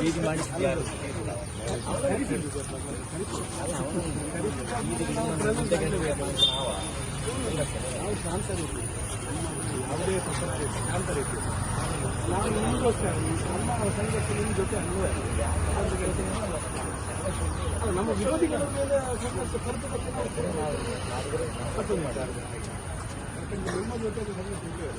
ಬೀದಿ ಮಾಡಿಸಿದ್ಯಾರು ನಾವು ಶಾಂತರಿದ್ದೀವಿ ಯಾವುದೇ ಪ್ರಸಕ್ತಿ ಶಾಂತರಿದ್ದೀವಿ ನಾವು ನಿಮಗೋಸ್ಕರ ನಮ್ಮ ಸಂಘರ್ಷ ನಿಮ್ಮ ಜೊತೆ ಅನ್ವಯ ಅದು ನಮ್ಮ ವಿರೋಧಿಗಳ ಮೇಲೆ ಸಂಘರ್ಷ ಕರೆದು ಯಾಕಂದ್ರೆ ನಿಮ್ಮ ಜೊತೆ ಸಂಘರ್ಷ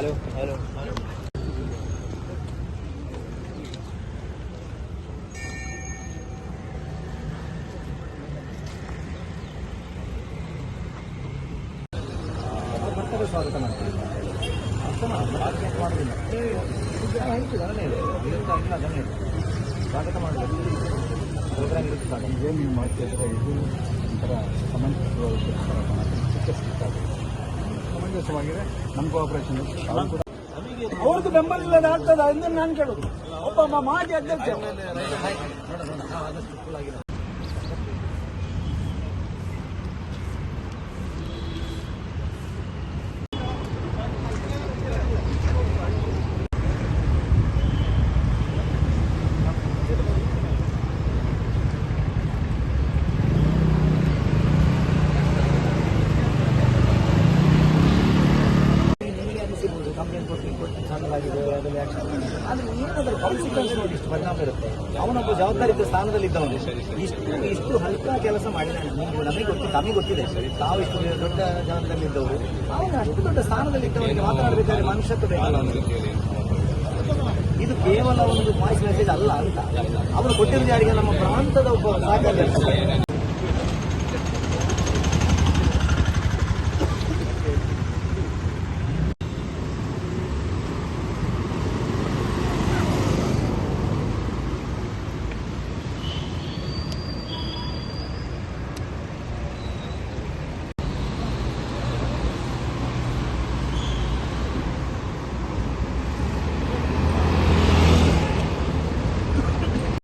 ಹಲೋ ಹಲೋ ಹಲೋ ಬರ್ತಾರೆ ಸ್ವಾಗತ ಮಾಡ್ತೀವಿ ಅಷ್ಟೇ ಮಾರ್ಕೆಟ್ ಮಾಡೋದಿಲ್ಲ ಹೇಳ್ತೀವಿ ಅದನ್ನೇ ಹೇಳಿ ಇದರಿಂದ ಇಲ್ಲ ಅದನ್ನೇ ಹೇಳಿ ಸ್ವಾಗತ ಮಾಡಬೇಕು ಪ್ರೋಗ್ರಾಮ್ ಇರುತ್ತೆ ಸ್ವಾಗತ ಏನು ನೀವು ಮಾಡ್ತಿದ್ರೆ ಇದು ಒಂಥರ ಸಮಂಜಸ ಸಮಂಜಸವಾಗಿದೆ ನಮ್ಮ ಕೋಆಪರೇಷನ್ ಅವ್ರದ್ದು ಬೆಂಬಲ ಇಲ್ಲದೆ ಆಗ್ತದ ಎಂದು ನಾನು ಕೇಳುದು. ಒಬ್ಬ ಮಾಜಿ ಅಧ್ಯಕ್ಷ. ಅದರಲ್ಲಿ ಆದರೆ ಕಾನ್ಸಿಕ್ವೆನ್ಸ್ ನೋಡಿ, ಇಷ್ಟು ಪರಿಣಾಮ ಇರುತ್ತೆ. ಅವನೊಬ್ಬ ಜವಾಬ್ದಾರಿತ ಸ್ಥಾನದಲ್ಲಿದ್ದವನು ಇಷ್ಟು ಇಷ್ಟು ಹಲ್ಕ ಕೆಲಸ ಮಾಡಿದ್ದಾನೆ ನಿಮ್ಗೆ ಗೊತ್ತಿದೆ ನಮಗೆ ಗೊತ್ತಿದೆ. ತಾವು ಇಷ್ಟು ದೊಡ್ಡ ಜಾಗದಲ್ಲಿದ್ದವರು. ಅವನು ಅಷ್ಟು ದೊಡ್ಡ ಸ್ಥಾನದಲ್ಲಿದ್ದವನಿಗೆ ಮಾತನಾಡಬೇಕಾದ್ರೆ ಮನುಷ್ಯತ್ವ ಬೇಕಲ್ಲ ಇದು ಕೇವಲ ಒಂದು ವಾಯ್ಸ್ ಮೆಸೇಜ್ ಅಲ್ಲ ಅಂತ. ಅವರು ಕೊಟ್ಟಿರೋ ಯಾರಿಗೆ ನಮ್ಮ ಪ್ರಾಂತದ ಒಬ್ಬ ಸಾಕಾಗ